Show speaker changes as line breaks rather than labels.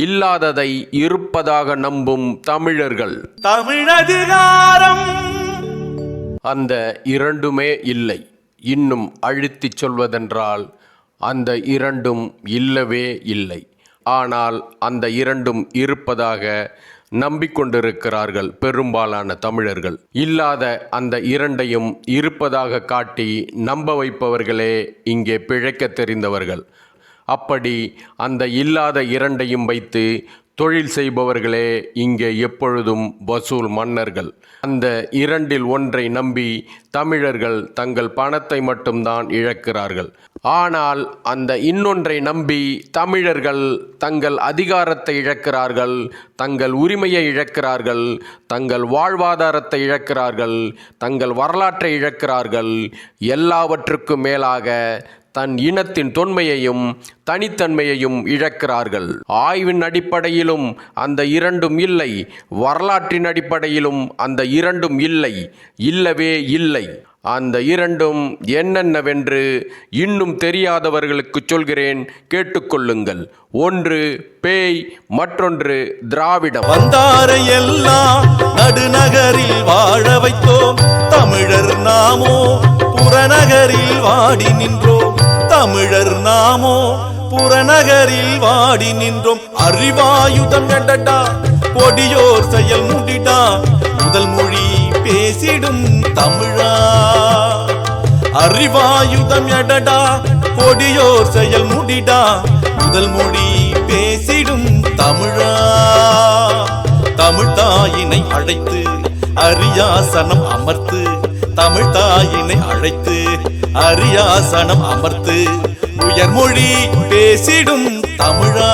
இல்லாததை இருப்பதாக நம்பும் தமிழர்கள்.
தமிழதிகாரம்.
அந்த இரண்டுமே இல்லை. இன்னும் அழுத்திச் சொல்வதென்றால் அந்த இரண்டும் இல்லவே இல்லை. ஆனால் அந்த இரண்டும் இருப்பதாக நம்பிக்கொண்டிருக்கிறார்கள் பெரும்பாலான தமிழர்கள். இல்லாத அந்த இரண்டையும் இருப்பதாக காட்டி நம்ப வைப்பவர்களே இங்கே பிழைக்க தெரிந்தவர்கள். அப்படி அந்த இல்லாத இரண்டையும் வைத்து தொழில் செய்பவர்களே இங்கே எப்பொழுதும் வசூல் மன்னர்கள். அந்த இரண்டில் ஒன்றை நம்பி தமிழர்கள் தங்கள் பணத்தை மட்டும்தான் இழக்கிறார்கள். ஆனால் அந்த இன்னொன்றை நம்பி தமிழர்கள் தங்கள் அதிகாரத்தை இழக்கிறார்கள் தங்கள் உரிமையை இழக்கிறார்கள் தங்கள் வாழ்வாதாரத்தை இழக்கிறார்கள் தங்கள் வரலாற்றை இழக்கிறார்கள். எல்லாவற்றுக்கும் மேலாக தன் இனத்தின் தொன்மையையும் தனித்தன்மையையும் இழக்கிறார்கள். ஆய்வின் அடிப்படையிலும் அந்த இரண்டும் இல்லை. வரலாற்றின் அடிப்படையிலும் அந்த இரண்டும் இல்லை. இல்லவே இல்லை. அந்த இரண்டும் என்னென்னவென்று இன்னும் தெரியாதவர்களுக்கு சொல்கிறேன். கேட்டுக்கொள்ளுங்கள். ஒன்று பேய். மற்றொன்று திராவிடம்.
வந்தாரை எல்லாம் நடுநகரில் வாழ வைத்தோம். புறநகரில் வாடி நின்றோம். தமிழர் நாமோ புறநகரில் வாடி நின்றோம். அறிவாயுதம் எடடா கொடியோர் செயல் முடிடா முதல் மொழி பேசிடும் தமிழா. அறிவாயுதம் எடடா கொடியோர் செயல் முடிடா முதல் மொழி பேசிடும் தமிழா. தமிழ் தாயினை அழைத்து அரியாசனம் அமர்த்து தமிழ் தாயினை அழைத்து அரியாசனம் அமர்த்து உயர்மொழி பேசிடும் தமிழா.